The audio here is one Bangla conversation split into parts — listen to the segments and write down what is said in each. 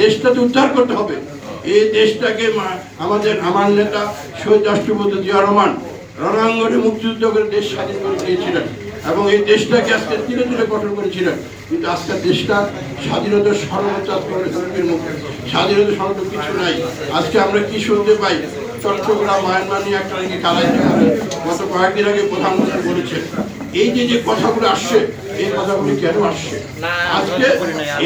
দেশটাকে উদ্ধার করতে হবে। এই দেশটাকে আমাদের, আমার নেতা শহীদ রাষ্ট্রপতি জিয়া রহমান রণাঙ্গনে মুক্তিযুদ্ধ করে দেশ স্বাধীন করে দিয়েছিলেন এবং এই দেশটাকে আজকে ধীরে ধীরে গঠন করেছিলেন। কিন্তু আজকের দেশটা স্বাধীনতার সর্বোচ্চ আজকে অনেক মুখে। স্বাধীনতা সর্বোচ্চ কিছু নাই। আজকে আমরা কি শুনতে পাই? চট্টগ্রাম, মায়ানমার নিয়ে একটা নাকি কালাইতে হবে গত কয়েকদিন আগে প্রধানমন্ত্রী বলেছেন এই যে যে কথাগুলো আসছে এই কথাগুলি কেন আসছে? আজকে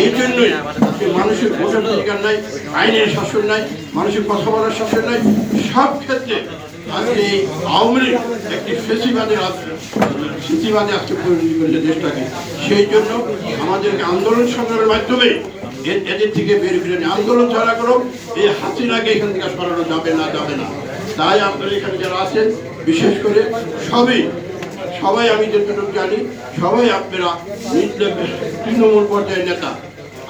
এই জন্যই যে মানুষের ভোটের অধিকার নাই আইনের শাসন নাই মানুষের কথা বলার শাসন নাই সব ক্ষেত্রে আজকে এই আওয়ামী লীগ একটি ফেসিবাদের স্মৃতিবাদে আজকে পরিণত করেছে দেশটাকে। সেই জন্য আমাদেরকে আন্দোলন সংগ্রামের মাধ্যমে এদের থেকে বের করে আন্দোলন ছাড়া করো এই হাসিনাকে এখান থেকে সরানো যাবে না যাবে না। তাই আপনারা এখানে যারা আছেন বিশেষ করে সবই সবাই আমি যতটুকু জানি, সবাই আপনারা তৃণমূল পর্যায়ের নেতা।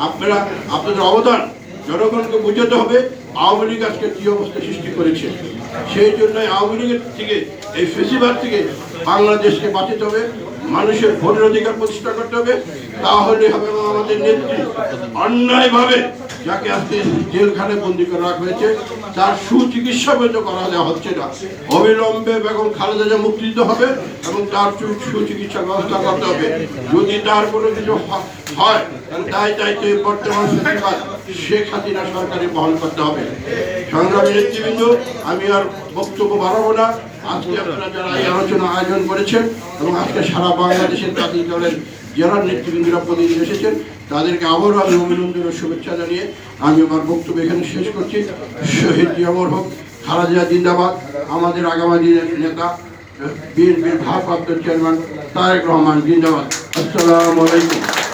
আপনারা আপনাদের অবদান জনগণকে বুঝাতে হবে। আওয়ামী লীগ আজকে কি অবস্থা সৃষ্টি করেছে? সেই জন্য আওয়ামী লীগের থেকে, এই ফেসিবাদ থেকে বাংলাদেশকে বাঁচাতে হবে, মানুষের ভোটের অধিকার প্রতিষ্ঠা করতে হবে তাহলে হবে আমাদের নেত্রী অন্যায়ভাবে যাকে আজকে জেলখানে বন্দি করে রাখা হয়েছে, তার সুচিকিৎসা পর্যন্ত করা দেওয়া হচ্ছে না। অবিলম্বে বেগম খালেদা জিয়া মুক্তি দিতে হবে এবং তার সুচিকিৎসা ব্যবস্থা করতে হবে। যদি তার কোনো কিছু হয় তাই তাই এই বর্তমান শেখ হাসিনা সরকারের বহন করতে হবে। সংগ্রামী নেতৃবৃন্দ, আমি আর বক্তব্য বাড়াবো না। আজকে আপনারা যারা এই আলোচনা আয়োজন করেছেন এবং আজকে সারা বাংলাদেশের জাতীয় দলের যারা নেতৃবৃন্দরা প্রতিনিধি এসেছেন, তাদেরকে আবারও আমি অভিনন্দন শুভেচ্ছা জানিয়ে আমি আমার বক্তব্য এখানে শেষ করছি। শহীদ জিয়ামর হোক, খালাজিয়া জিন্দাবাদ, আমাদের আগামী দিনের নেতা, বিএনপির ভারপ্রাপ্ত চেয়ারম্যান তারেক রহমান, জিন্দাবাদ। আসসালামু আলাইকুম।